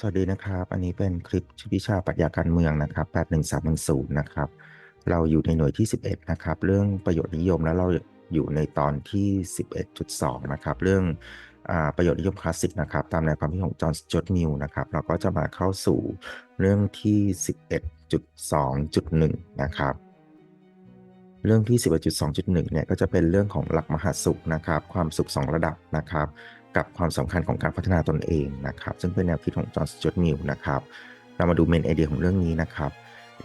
สวัสดีนะครับ อันนี้เป็นคลิปวิชาปรัชญาการเมืองนะครับ 81310นะครับ เราอยู่ในหน่วยที่ 11 นะครับ เรื่องประโยชน์นิยมแล้วเราอยู่ในตอนที่ 11.2 นะครับ เรื่องอประโยชน์นิยมคลาสสิกนะครับ ตามแนวความคิดของจอห์นจอตมิลนะครับ เราก็จะมาเข้าสู่เรื่องที่ 11.2.1 นะครับ เรื่องที่ 11.2.1 เนี่ยก็จะเป็นเรื่องของหลักมหาสุขนะครับ ความสุข 2 ระดับนะครับ กับความสำคัญของการพัฒนาตนเองนะครับ ซึ่งเป็นแนวคิดของจอห์นสจอตมิลนะครับเรามาดูเมนไอเดียของเรื่องนี้นะครับ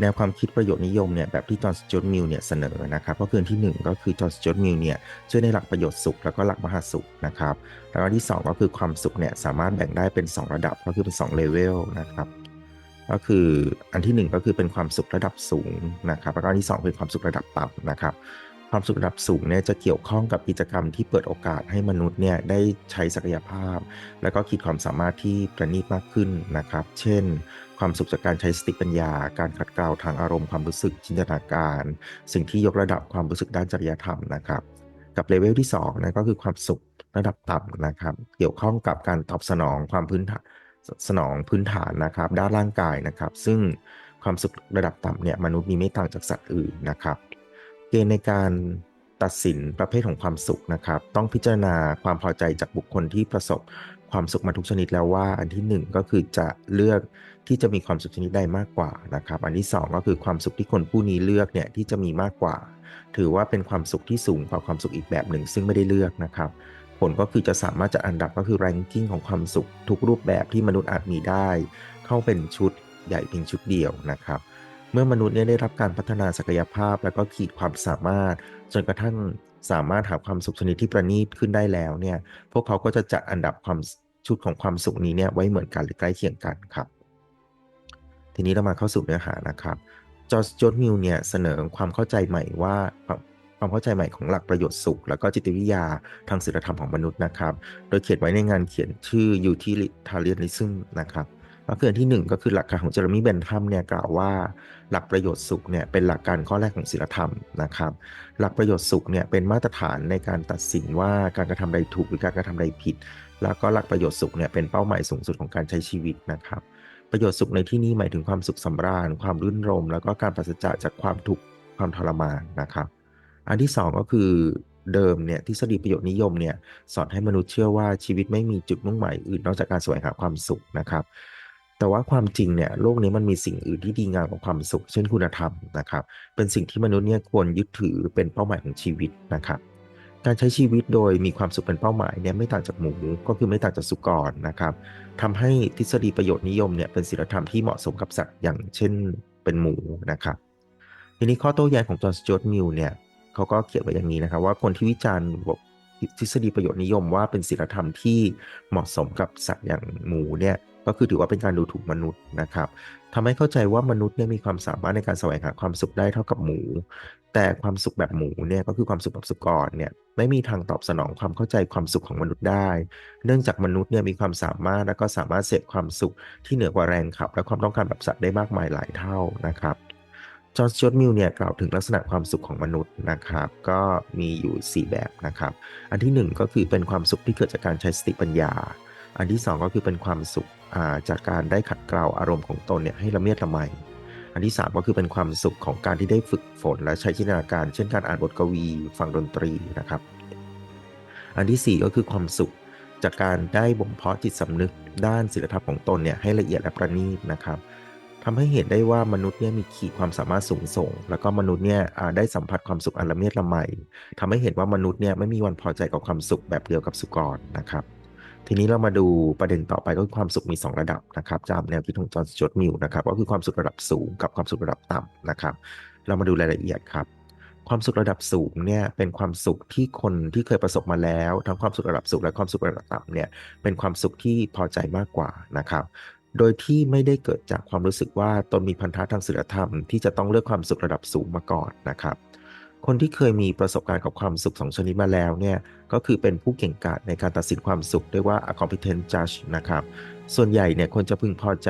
แนวความคิดประโยชน์นิยมเนี่ยแบบที่จอห์นสจอตมิลเนี่ยเสนอนะครับก็คือที่ 1 ก็คือจอห์นสจอตมิลเนี่ยชื่อในหลักประโยชน์สุขแล้วก็หลักมหาสุขนะครับแล้วก็ที่ 2 ก็คือความสุขเนี่ยสามารถแบ่งได้เป็น 2 ระดับก็คือเป็น2เลเวลนะครับก็คืออันที่ 1 ก็คือเป็นความสุขระดับสูงนะครับแล้วก็อันที่ 2 เป็นความสุขระดับต่ำนะครับ ความสุขระดับสูงเนี่ยจะเกี่ยวข้องกับกิจกรรมที่เปิดโอกาสให้มนุษย์เนี่ยได้ใช้ศักยภาพ แล้วก็ขีดความสามารถที่ประณีตมากขึ้นนะครับ เช่น ความสุขจากการใช้สติปัญญา การขัดเกลาทางอารมณ์ความรู้สึกจินตนาการ สิ่งที่ยกระดับความรู้สึกด้านจริยธรรมนะครับ กับเลเวลที่2นะก็คือความสุขระดับต่ำนะครับ เกี่ยวข้องกับการตอบสนองความพื้นฐานสนองพื้นฐานนะครับ ด้านร่างกายนะครับ ซึ่งความสุขระดับต่ำเนี่ยมนุษย์มีไม่ต่างจากสัตว์อื่นนะครับ เกณฑ์ในการตัดสินประเภทของความสุขนะครับ ต้องพิจารณาความพอใจจากบุคคลที่ประสบความสุขมาทุกชนิดแล้วว่า อันที่ 1 ก็คือจะเลือกที่จะมีความสุขชนิดใดมากกว่านะครับ อันที่ 2 ก็คือความสุขที่คนผู้นี้เลือกเนี่ยที่จะมีมากกว่า ถือว่าเป็นความสุขที่สูงกว่าความสุขอีกแบบหนึ่ง ซึ่งไม่ได้เลือกนะครับ ผลก็คือจะสามารถจัดอันดับก็คือ ranking ของความสุขทุกรูปแบบที่มนุษย์อาจมีได้ เข้าเป็นชุดใหญ่เพียงชุดเดียวนะครับ เมื่อมนุษย์เนี่ยได้รับการพัฒนาศักยภาพ แล้วก็ขีดความสามารถ จนกระทั่งสามารถหาความสุขชนิดที่ประณีตขึ้นได้แล้วเนี่ยพวกเขาก็จะจัดอันดับความชุดของความสุขนี้เนี่ยไว้เหมือนกันหรือใกล้เคียงกันครับ ทีนี้เรามาเข้าสู่เนื้อหานะครับจอร์จจนมิลเนี่ยเสนอความเข้าใจใหม่ว่าความเข้าใจใหม่ของหลักประโยชน์สุข แล้วก็จิตวิทยาทางศีลธรรมของมนุษย์นะครับ โดยเขียนไว้ในงานเขียนชื่อ utilitarianism นะครับ ก็คืออันที่ 1 ก็คือหลักการของเจอร์มีเบนทัมเนี่ยกล่าวว่าหลักประโยชน์สุขเนี่ยเป็นหลักการข้อแรกของศีลธรรมนะครับ หลักประโยชน์สุขเนี่ยเป็นมาตรฐานในการตัดสินว่าการกระทำใดถูกหรือการกระทำใดผิด แล้วก็หลักประโยชน์สุขเนี่ยเป็นเป้าหมายสูงสุดของการใช้ชีวิตนะครับ ประโยชน์สุขในที่นี้หมายถึงความสุขสำราญ ความรื่นรม แล้วก็การปราศจากจากความทุกข์ความทรมานนะครับ อันที่ 2 ก็คือเดิมเนี่ยทฤษฎีประโยชน์นิยมเนี่ยสอนให้มนุษย์เชื่อว่าชีวิตไม่มีจุดมุ่งหมายอื่นนอกจากการแสวงหาความสุขนะครับ แต่ว่าความจริงเนี่ยโลกนี้มันมีสิ่งอื่นที่ดีงามกว่าความสุข เช่นคุณธรรมนะครับ เป็นสิ่งที่มนุษย์เนี่ยควรยึดถือเป็นเป้าหมายของชีวิตนะครับ การใช้ชีวิตโดยมีความสุขเป็นเป้าหมายเนี่ยไม่ต่างจากหมูก็คือไม่ต่างจากสุกรนะครับทำให้ทฤษฎีประโยชน์นิยมเนี่ยเป็นศีลธรรมที่เหมาะสมกับสัตว์อย่างเช่นเป็นหมูนะครับ ทีนี้ข้อโต้แย้งของจอห์นสจวตมิลเนี่ยเขาก็เขียนไว้อย่างนี้นะครับ ว่าคนที่วิจารณ์บทฤษฎีประโยชน์นิยมว่าเป็นศีลธรรมที่เหมาะสมกับสัตว์อย่างหมูเนี่ย ก็คือถือว่าเป็นการดูถูกมนุษย์นะครับทำให้เข้าใจว่ามนุษย์เนี่ยมีความสามารถในการแสวงหาความสุขได้เท่ากับหมู แต่ความสุขแบบหมูเนี่ยก็คือความสุขแบบสุกรเนี่ยไม่มีทางตอบสนองความเข้าใจความสุขของมนุษย์ได้ เนื่องจากมนุษย์เนี่ยมีความสามารถและก็สามารถเสพความสุขที่เหนือกว่าแรงขับ และความต้องการแบบสัตว์ได้มากมายหลายเท่านะครับจอร์จจอร์มิลเนี่ยกล่าวถึงลักษณะความสุขของมนุษย์นะครับ ก็มีอยู่ 4 แบบนะครับ อันที่ 1 ก็คือเป็นความสุขที่เกิดจากการใช้สติปัญญา อันที่ 2 ก็คือเป็นความสุข จากการได้ขัดเกลาอารมณ์ของตนเนี่ยให้ละเมียดละไม อันที่ 3 ก็คือเป็นความสุขของการที่ได้ฝึกฝน และใช้จินตนาการ เช่นการอ่านบทกวีฟังดนตรีนะครับ อันที่ 4 ก็คือความสุขจากการได้บ่มเพาะจิตสำนึกด้านศิลธรรมของตนเนี่ยให้ละเอียดและประณีตนะครับทำให้เห็นได้ว่ามนุษย์เนี่ยมีขีดความสามารถสูงส่ง แล้วก็มนุษย์เนี่ยได้สัมผัสความสุขอันละเมียดละไมทำให้เห็นว่ามนุษย์เนี่ยไม่มีวันพอใจกับความสุขแบบเดียวกับสุกรนะครับ ทีนี้เรามาดูประเด็นต่อไปก็คือความสุขมี 2 ระดับนะครับจากแนวคิดของจอห์นสจวตมิลนะครับก็คือความสุขระดับสูงกับความสุขระดับต่ำนะครับ เรามาดูรายละเอียดครับ ความสุขระดับสูงเนี่ยเป็นความสุขที่คนที่เคยประสบมาแล้ว ทั้งความสุขระดับสูงและความสุขระดับต่ำเนี่ยเป็นความสุขที่พอใจมากกว่านะครับโดยที่ไม่ได้เกิดจากความรู้สึกว่าตนมีพันธะทางศีลธรรมที่จะต้องเลือกความสุขระดับสูงมาก่อนนะครับ คนที่เคยมีประสบการณ์กับความสุขสองชนิดมาแล้วเนี่ยก็คือเป็นผู้เก่งกาจในการตัดสินความสุขได้ว่า a competent judge นะครับ ส่วนใหญ่เนี่ยคนจะพึงพอใจ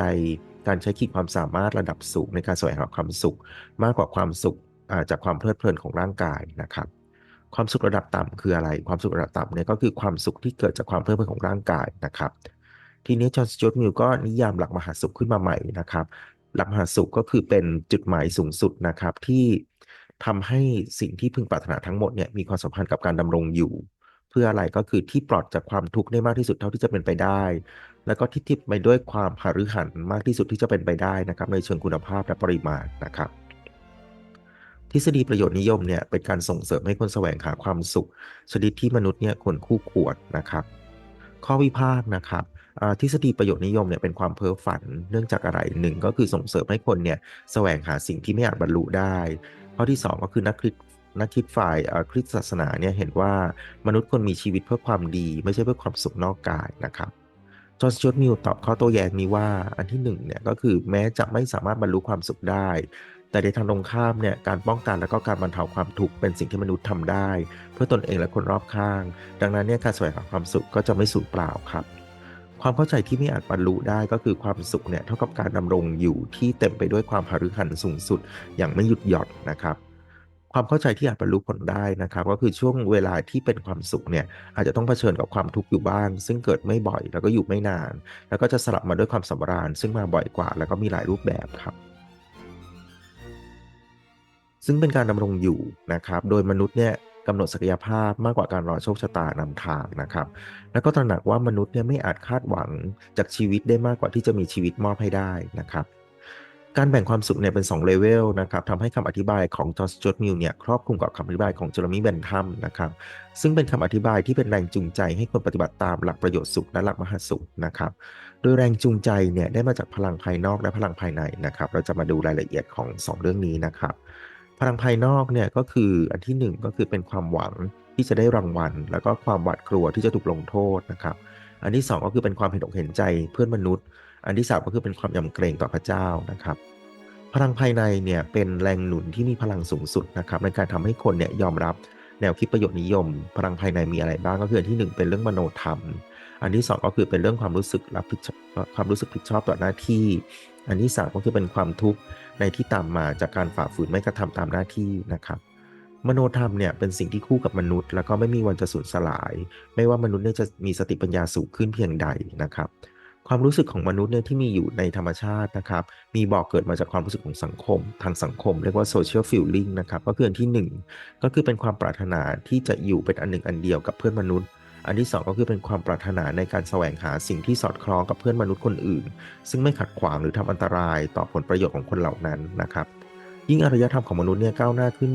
การใช้ขีดความสามารถระดับสูงในการแสวงหาความสุข มากกว่าความสุขจากความเพลิดเพลินของร่างกายนะครับ ความสุขระดับต่ำคืออะไร ความสุขระดับต่ำเนี่ยก็คือความสุขที่เกิดจากความเพลิดเพลินของร่างกายนะครับ ทีนี้จอห์นสจวตมิลก็นิยามหลักมหาสุขขึ้นมาใหม่นะครับ หลักมหาสุขก็คือเป็นจุดหมายสูงสุดนะครับที่ ทำให้สิ่งที่พึงปรารถนาทั้งหมดเนี่ยมีความสัมพันธ์กับการดำรงอยู่ เพื่ออะไรก็คือที่ปลอดจากความทุกข์ได้มากที่สุดเท่าที่จะเป็นไปได้ แล้วก็ที่ทิพไปด้วยความหฤหันมากที่สุดที่จะเป็นไปได้นะครับ ในเชิงคุณภาพและปริมาณนะครับ ทฤษฎีประโยชน์นิยมเนี่ยเป็นการส่งเสริมให้คนแสวงหาความสุข ชนิดที่มนุษย์เนี่ยควรคู่ควรนะครับ ข้อวิพากษ์นะครับทฤษฎีประโยชน์นิยมเนี่ยเป็นความเพ้อฝันเนื่องจากอะไรหนึ่งก็คือส่งเสริมให้คนเนี่ยแสวงหาสิ่งที่ไม่อาจบรรลุได้ ข้อที่สองก็คือนักคิดนักคิดฝ่ายคริสตศาสนาเนี่ยเห็นว่ามนุษย์ควรมีชีวิตเพื่อความดี ไม่ใช่เพื่อความสุขนอกกายนะครับจอห์นสจวตมิลตอบข้อโต้แย้งนี้ว่าอันที่หนึ่งเนี่ยก็คือแม้จะไม่สามารถบรรลุความสุขได้ แต่ในทางตรงข้ามเนี่ยการป้องกันและก็การบรรเทาความทุกข์เป็นสิ่งที่มนุษย์ทำได้ เพื่อตนเองและคนรอบข้าง ดังนั้นเนี่ยการแสวงหาความสุขก็จะไม่สูญเปล่าครับ ความเข้าใจที่ไม่อาจบรรลุได้ก็คือความสุขเนี่ยเท่ากับการดำรงอยู่ที่เต็มไปด้วยความหฤหันสูงสุด อย่างไม่หยุดหย่อนนะครับ ความเข้าใจที่อาจบรรลุผลได้นะครับ ก็คือช่วงเวลาที่เป็นความสุขเนี่ยอาจจะต้องเผชิญกับความทุกข์อยู่บ้าง ซึ่งเกิดไม่บ่อย แล้วก็อยู่ไม่นาน แล้วก็จะสลับมาด้วยความสำราญ ซึ่งมาบ่อยกว่า แล้วก็มีหลายรูปแบบครับซึ่งเป็นการดำรงอยู่นะครับ โดยมนุษย์เนี่ย กำหนดศักยภาพมากกว่าการรอโชคชะตานำทางนะครับ แล้วก็ตระหนักว่ามนุษย์เนี่ยไม่อาจคาดหวังจากชีวิตได้มากกว่าที่จะมีชีวิตมอบให้ได้นะครับการแบ่งความสุขเนี่ยเป็น2เลเวลนะครับทำให้คำอธิบายของจอร์จจดมิลเนี่ยครอบคลุมกับคำอธิบายของเจอร์มี่เบนทัมนะครับซึ่งเป็นคำอธิบายที่เป็นแรงจูงใจให้คนปฏิบัติตามหลักประโยชน์สุขและหลักมหาสุขนะครับโดยแรงจูงใจเนี่ยได้มาจากพลังภายนอกและพลังภายในนะครับ เราจะมาดูรายละเอียดของ 2 เรื่องนี้นะครับ พลังภายนอกเนี่ยก็คืออันที่ 1 ก็คือเป็นความหวังที่จะได้รางวัล แล้วก็ความหวาดกลัวที่จะถูกลงโทษนะครับ อันที่ 2 ก็คือเป็นความเห็นอกเห็นใจเพื่อนมนุษย์ อันที่ 3 ก็คือเป็นความยำเกรงต่อพระเจ้านะครับ พลังภายในเนี่ยเป็นแรงหนุนที่มีพลังสูงสุดนะครับในการทำให้คนเนี่ยยอมรับแนวคิดประโยชน์นิยม พลังภายในมีอะไรบ้างก็คืออันที่ 1 เป็นเรื่องมโนธรรม อันที่ 2 ก็คือเป็นเรื่องความรู้สึกรับผิดความรู้สึกผิดชอบต่อหน้าที่ อันที่3ก็คือเป็นความทุกข์ในที่ตามมาจากการฝ่าฝืนไม่กระทำตามหน้าที่นะครับ มโนธรรมเนี่ยเป็นสิ่งที่คู่กับมนุษย์ แล้วก็ไม่มีวันจะสูญสลาย ไม่ว่ามนุษย์เนี่ยจะมีสติปัญญาสูงขึ้นเพียงใดนะครับ ความรู้สึกของมนุษย์เนี่ยที่มีอยู่ในธรรมชาตินะครับ มีบอกเกิดมาจากความรู้สึกของสังคม ทางสังคม เรียกว่า social feeling นะครับก็คืออันที่ 1 ก็คือเป็นความปรารถนาที่จะอยู่เป็นอันหนึ่งอันเดียวกับเพื่อนมนุษย์ อันที่ 2 ก็คือเป็นความปรารถนาในการแสวงหาสิ่งที่สอดคล้องกับเพื่อนมนุษย์คนอื่น ซึ่งไม่ขัดขวางหรือทำอันตรายต่อผลประโยชน์ของคนเหล่านั้นนะครับ ยิ่งอารยธรรมของมนุษย์เนี่ยก้าวหน้าขึ้น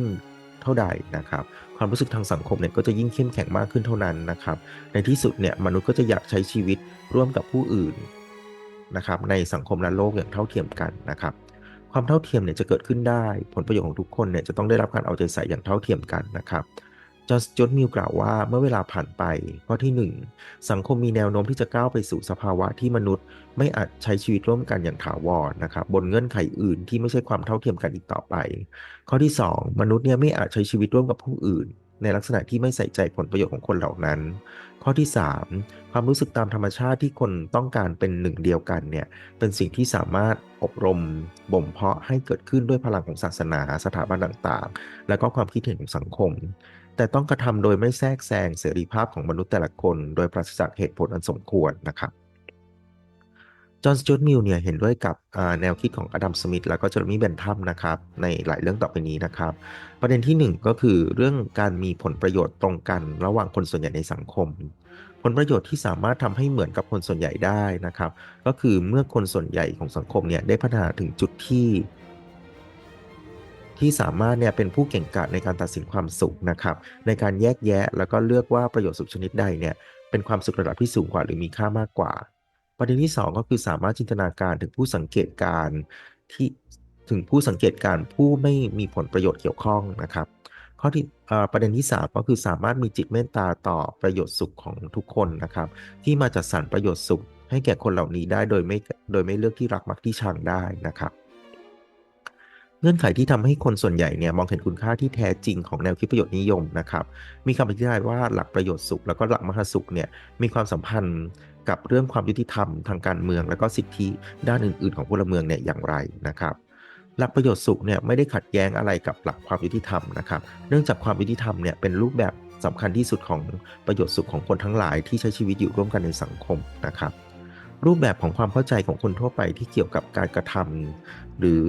เท่าใดนะครับ ความรู้สึกทางสังคมเนี่ยก็จะยิ่งเข้มแข็งมากขึ้นเท่านั้นนะครับ ในที่สุดเนี่ยมนุษย์ก็จะอยากใช้ชีวิตร่วมกับผู้อื่นนะครับในสังคมและโลกอย่างเท่าเทียมกันนะครับ ความเท่าเทียมเนี่ยจะเกิดขึ้นได้ ผลประโยชน์ของทุกคนเนี่ยจะต้องได้รับการเอาใจใส่อย่างเท่าเทียมกันนะครับ จอจอห์นมิลกล่าวว่าเมื่อเวลาผ่านไปข้อที่ 1 สังคมมีแนวโน้มที่จะก้าวไปสู่สภาวะที่มนุษย์ ไม่อาจใช้ชีวิตร่วมกันอย่างถาวรนะครับบนเงื่อนไขอื่นที่ไม่ใช่ความเท่าเทียมกันอีกต่อไป ข้อที่ 2 มนุษย์เนี่ยไม่อาจใช้ชีวิตร่วมกับผู้อื่น ในลักษณะที่ไม่ใส่ใจผลประโยชน์ของคนเหล่านั้น ข้อที่ 3 ความรู้สึกตามธรรมชาติที่คนต้องการเป็นหนึ่งเดียวกันเนี่ยเป็นสิ่งที่สามารถอบรมบ่มเพาะให้เกิดขึ้นด้วยพลังของศาสนา สถาบันต่างๆ และก็ความคิดเห็นของสังคม แต่ต้องกระทำโดยไม่แทรกแซงเสรีภาพของมนุษย์แต่ละคน โดยปราศจากเหตุผลอันสมควรนะครับจอห์นสจวตมิลเนี่ยเห็นด้วยกับแนวคิดของอดัมสมิธแล้วก็เจอร์มี่เบนทัมนะครับในหลายเรื่องต่อไปนี้นะครับ ประเด็นที่ 1 ก็คือเรื่องการมีผลประโยชน์ตรงกันระหว่างคนส่วนใหญ่ในสังคม ผลประโยชน์ที่สามารถทำให้เหมือนกับคนส่วนใหญ่ได้นะครับ ก็คือเมื่อคนส่วนใหญ่ของสังคมเนี่ยได้พัฒนาถึงจุดที่ ที่สามารถเนี่ยเป็นผู้เก่งกาจในการตัดสินความสุขนะครับ ในการแยกแยะแล้วก็เลือกว่าประโยชน์สุขชนิดใดเนี่ยเป็นความสุขระดับที่สูงกว่าหรือมีค่ามากกว่า ประเด็นที่ 2 ก็คือสามารถจินตนาการถึงผู้สังเกตการที่ถึงผู้สังเกตการผู้ไม่มีผลประโยชน์เกี่ยวข้องนะครับ ข้อที่ประเด็นที่ 3 ก็คือสามารถมีจิตเมตตาต่อประโยชน์สุขของทุกคนนะครับ ที่มาจัดสรรประโยชน์สุขให้แก่คนเหล่านี้ได้โดยไม่โดยไม่เลือกที่รักมักที่ชังได้นะครับ เงื่อนไขที่ทำให้คนส่วนใหญ่เนี่ยมองเห็นคุณค่าที่แท้จริงของแนวคิดประโยชน์นิยมนะครับ มีคำอธิบายว่าหลักประโยชน์สุข แล้วก็หลักมหาสุขเนี่ยมีความสัมพันธ์กับเรื่องความยุติธรรมทางการเมือง และก็สิทธิด้านอื่น ๆ ของพลเมืองเนี่ยอย่างไรนะครับ หลักประโยชน์สุขเนี่ยไม่ได้ขัดแย้งอะไรกับหลักความยุติธรรมนะครับ เนื่องจากความยุติธรรมเนี่ยเป็นรูปแบบสำคัญที่สุดของประโยชน์สุขของคนทั้งหลายที่ใช้ชีวิตอยู่ร่วมกันในสังคมนะครับ รูปแบบของความเข้าใจของคนทั่วไปที่เกี่ยวกับการกระทำหรือ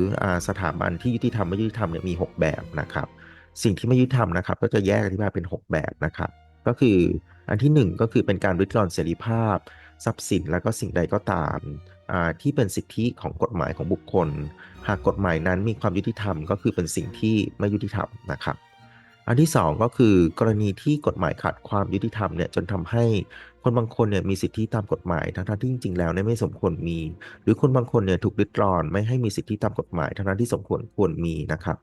สถาบันที่ยุติธรรมไม่ยุติธรรมเนี่ยมี 6 แบบนะครับ สิ่งที่ไม่ยุติธรรมนะครับ ก็จะแยกอธิบายเป็น 6 แบบนะครับ ก็คืออันที่ 1 ก็คือเป็นการริดรอนเสรีภาพ ทรัพย์สินและก็สิ่งใดก็ตามที่เป็นสิทธิของกฎหมายของบุคคล หากกฎหมายนั้นมีความยุติธรรม ก็คือเป็นสิ่งที่ไม่ยุติธรรมนะครับ อันที่ 2 ก็คือกรณีที่กฎหมายขาดความยุติธรรมเนี่ยจนทำให้คนบางคนเนี่ยมีสิทธิตามกฎหมายทั้งๆที่จริงๆแล้วเนี่ยไม่สมควรมี หรือคนบางคนเนี่ยถูกริดรอน ไม่ให้มีสิทธิตามกฎหมายทั้งๆที่สมควรควรมีนะครับ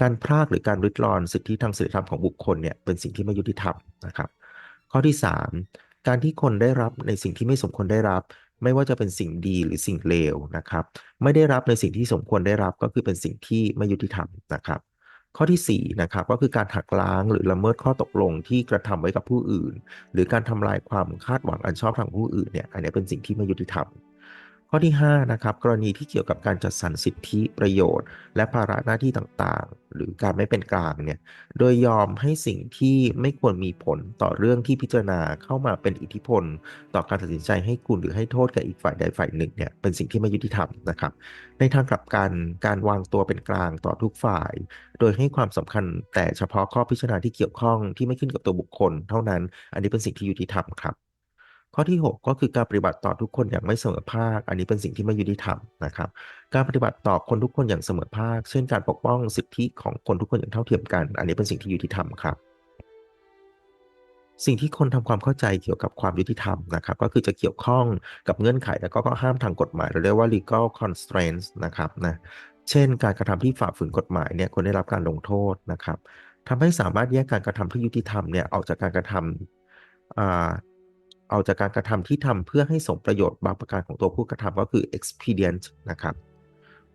การพรากหรือการริดรอนสิทธิทางศีลธรรมของบุคคลเนี่ยเป็นสิ่งที่ไม่ยุติธรรมนะครับ ข้อที่ 3 การที่คนได้รับในสิ่งที่ไม่สมควรได้รับไม่ว่าจะเป็นสิ่งดีหรือสิ่งเลวนะครับ ไม่ได้รับในสิ่งที่สมควรได้รับก็คือเป็นสิ่งที่ไม่ยุติธรรมนะครับ ข้อที่4นะครับก็คือการหักล้างหรือละเมิดข้อตกลงที่กระทำไว้กับผู้อื่น หรือการทำลายความคาดหวังอันชอบธรรมผู้อื่นเนี่ยอันนี้เป็นสิ่งที่ไม่ยุติธรรม ข้อที่5นะครับกรณีที่เกี่ยวกับการจัดสรรสิทธิประโยชน์ และภาระหน้าที่ต่างๆ หรือการไม่เป็นกลางเนี่ยโดยยอมให้สิ่งที่ไม่ควรมีผลต่อเรื่องที่พิจารณาเข้ามาเป็นอิทธิพล ต่อการตัดสินใจให้คุณหรือให้โทษกับอีกฝ่ายใดฝ่ายหนึ่งเนี่ยเป็นสิ่งที่ไม่ยุติธรรมนะครับในทางกลับกันการวางตัวเป็นกลางต่อทุกฝ่าย โดยให้ความสำคัญแต่เฉพาะข้อพิจารณาที่เกี่ยวข้องที่ไม่ขึ้นกับตัวบุคคล เท่านั้น อันนี้เป็นสิ่งที่ยุติธรรมครับ ข้อที่ 6 ก็คือการปฏิบัติต่อทุกคนอย่างไม่เสมอภาค อันนี้เป็นสิ่งที่ไม่ยุติธรรมนะครับ การปฏิบัติต่อคนทุกคนอย่างเสมอภาค เช่นการปกป้องสิทธิของคนทุกคนอย่างเท่าเทียมกัน อันนี้เป็นสิ่งที่ยุติธรรมครับ สิ่งที่คนทำความเข้าใจเกี่ยวกับความยุติธรรมนะครับ ก็คือจะเกี่ยวข้องกับเงื่อนไขและก็ข้อห้ามทางกฎหมายเราเรียกว่า legal constraints นะครับนะเช่น การกระทำที่ฝ่าฝืนกฎหมายเนี่ยควรได้รับการลงโทษนะครับทำให้สามารถแยกการกระทำที่ยุติธรรมเนี่ยออกจากการกระทำอ่า ออกจากการกระทำที่ทำเพื่อให้สมประโยชน์บางประการของตัวผู้กระทำก็คือ expedient นะครับ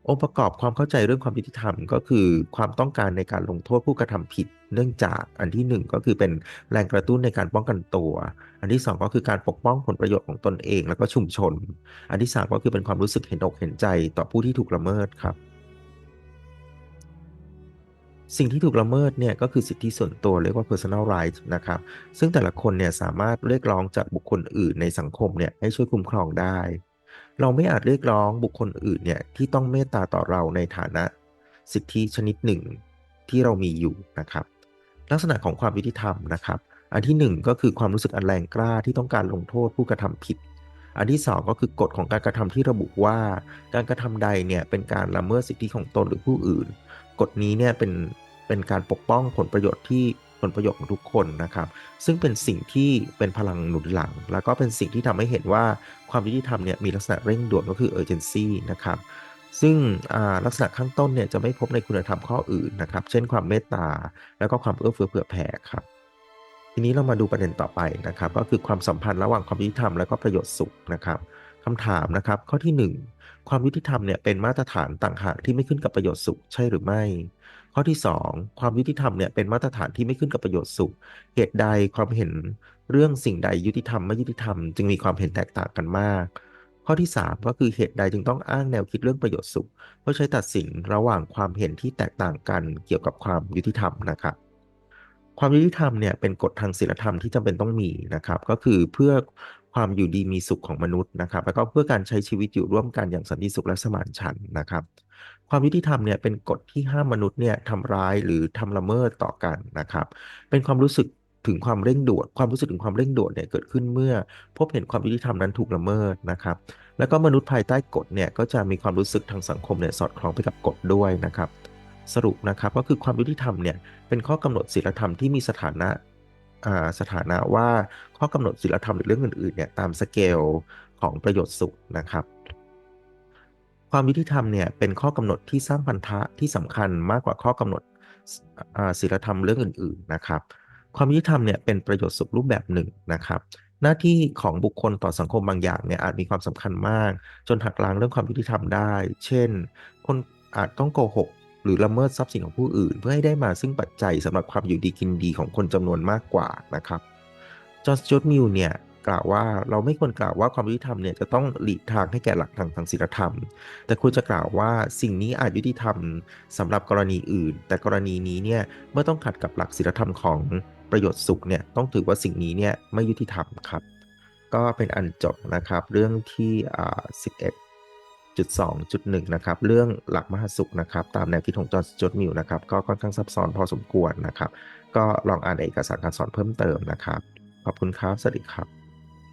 องค์ประกอบความเข้าใจเรื่องความยุติธรรม ก็คือความต้องการในการลงโทษผู้กระทำผิด เนื่องจากอันที่ 1 ก็คือเป็นแรงกระตุ้นในการป้องกันตัว อันที่ 2 ก็คือการปกป้องผลประโยชน์ของตนเอง แล้วก็ชุมชน อันที่ 3 ก็คือเป็นความรู้สึกเห็นอกเห็นใจต่อผู้ที่ถูกละเมิดครับ สิ่งที่ถูกละเมิดเนี่ยก็คือสิทธิส่วนตัวเรียกว่า personal right นะครับ ซึ่งแต่ละคนเนี่ยสามารถเรียกร้องจากบุคคลอื่นในสังคมเนี่ยให้ช่วยคุ้มครองได้ เราไม่อาจเรียกร้องบุคคลอื่นเนี่ยที่ต้องเมตตาต่อเราในฐานะสิทธิชนิดหนึ่งที่เรามีอยู่นะครับ ลักษณะของความยุติธรรมนะครับ อันที่ 1 ก็คือความรู้สึกอันแรงกล้าที่ต้องการลงโทษผู้กระทำผิด อันที่ 2 ก็คือกฎของการกระทำที่ระบุว่า การกระทำใดเนี่ยเป็นการละเมิดสิทธิของตนหรือผู้อื่น กฎนี้เนี่ยเป็นเป็นการปกป้องผลประโยชน์ที่ผลประโยชน์ของทุกคนนะครับ ซึ่งเป็นสิ่งที่เป็นพลังหนุนหลัง แล้วก็เป็นสิ่งที่ทำให้เห็นว่าความยุติธรรมเนี่ยมีลักษณะเร่งด่วนก็คือ urgency นะครับซึ่งลักษณะข้างต้นเนี่ยจะไม่พบในคุณธรรมข้ออื่นนะครับ เช่นความเมตตา แล้วก็ความเอื้อเฟื้อเผื่อแผ่ครับ ทีนี้เรามาดูประเด็นต่อไปนะครับ ก็คือความสัมพันธ์ระหว่างความยุติธรรมและก็ประโยชน์สุขนะครับคำถามนะครับ ข้อที่ 1 ความยุติธรรมเนี่ยเป็นมาตรฐานต่างหากที่ไม่ขึ้นกับประโยชน์สุขใช่หรือไม่ ข้อที่ 2 ความยุติธรรมเนี่ยเป็นมาตรฐานที่ไม่ขึ้นกับประโยชน์สุข เหตุใดความเห็นเรื่องสิ่งใดยุติธรรมไม่ยุติธรรมจึงมีความเห็นแตกต่างกันมาก ข้อที่ 3 ก็คือเหตุใดจึงต้องอ้างแนวคิดเรื่องประโยชน์สุข เพื่อใช้ตัดสินระหว่างความเห็นที่แตกต่างกันเกี่ยวกับความยุติธรรมนะครับ ความยุติธรรมเนี่ยเป็นกฎทางศีลธรรมที่จำเป็นต้องมีนะครับ ก็คือเพื่อความอยู่ดีมีสุขของมนุษย์นะครับ แล้วก็เพื่อการใช้ชีวิตอยู่ร่วมกันอย่างสันติสุขและสมานฉันท์นะครับ ความยุติธรรมเนี่ยเป็นกฎที่ห้ามมนุษย์เนี่ยทำร้ายหรือทำละเมิดต่อกันนะครับ เป็นความรู้สึกถึงความเร่งด่วนความรู้สึกถึงความเร่งด่วนเนี่ยเกิดขึ้นเมื่อ พบเห็นความยุติธรรมนั้นถูกละเมิดนะครับ แล้วก็มนุษย์ภายใต้กฎเนี่ยก็จะมีความรู้สึกทางสังคมเนี่ยสอดคล้องไปกับกฎด้วยนะครับ สรุปนะครับก็คือความยุติธรรมเนี่ยเป็นข้อกำหนดศีลธรรมที่มีสถานะสถานะว่าข้อกำหนดศีลธรรมหรือเรื่องอื่นๆเนี่ยตามสเกลของประโยชน์สุขนะครับ ความยุติธรรมเนี่ยเป็นข้อกำหนดที่สร้างพันธะที่สำคัญมากกว่าข้อกำหนดศีลธรรมเรื่องอื่นๆนะครับ ความยุติธรรมเนี่ยเป็นประโยชน์สุขรูปแบบหนึ่งนะครับ หน้าที่ของบุคคลต่อสังคมบางอย่างเนี่ยอาจมีความสำคัญมาก จนหักล้างเรื่องความยุติธรรมได้ เช่น คนอาจต้องโกหก หรือละเมิดทรัพย์สินของผู้อื่น เพื่อให้ได้มาซึ่งปัจจัยสำหรับความอยู่ดีกินดีของคนจำนวนมากกว่านะครับจอห์นสจวตมิลเนี่ยกล่าวว่าเราไม่ควรกล่าวว่าความยุติธรรมเนี่ยจะต้องหลีกทางให้แก่หลักทางทางศีลธรรม แต่ควรจะกล่าวว่าสิ่งนี้อาจยุติธรรมสำหรับกรณีอื่น แต่กรณีนี้เนี่ยเมื่อต้องขัดกับหลักศีลธรรมของประโยชน์สุขเนี่ยต้องถือว่าสิ่งนี้เนี่ยไม่ยุติธรรมครับ ก็เป็นอันจบนะครับเรื่องที่อ่ 1.2.1 นะครับ เรื่องหลักมหาสุขนะครับ ตามแนวคิดของจอห์นจดมิวนะครับ ก็ค่อนข้างซับซ้อนพอสมควรนะครับ ก็ลองอ่านเอกสารการสอนเพิ่มเติมนะครับ ขอบคุณครับ สวัสดีครับ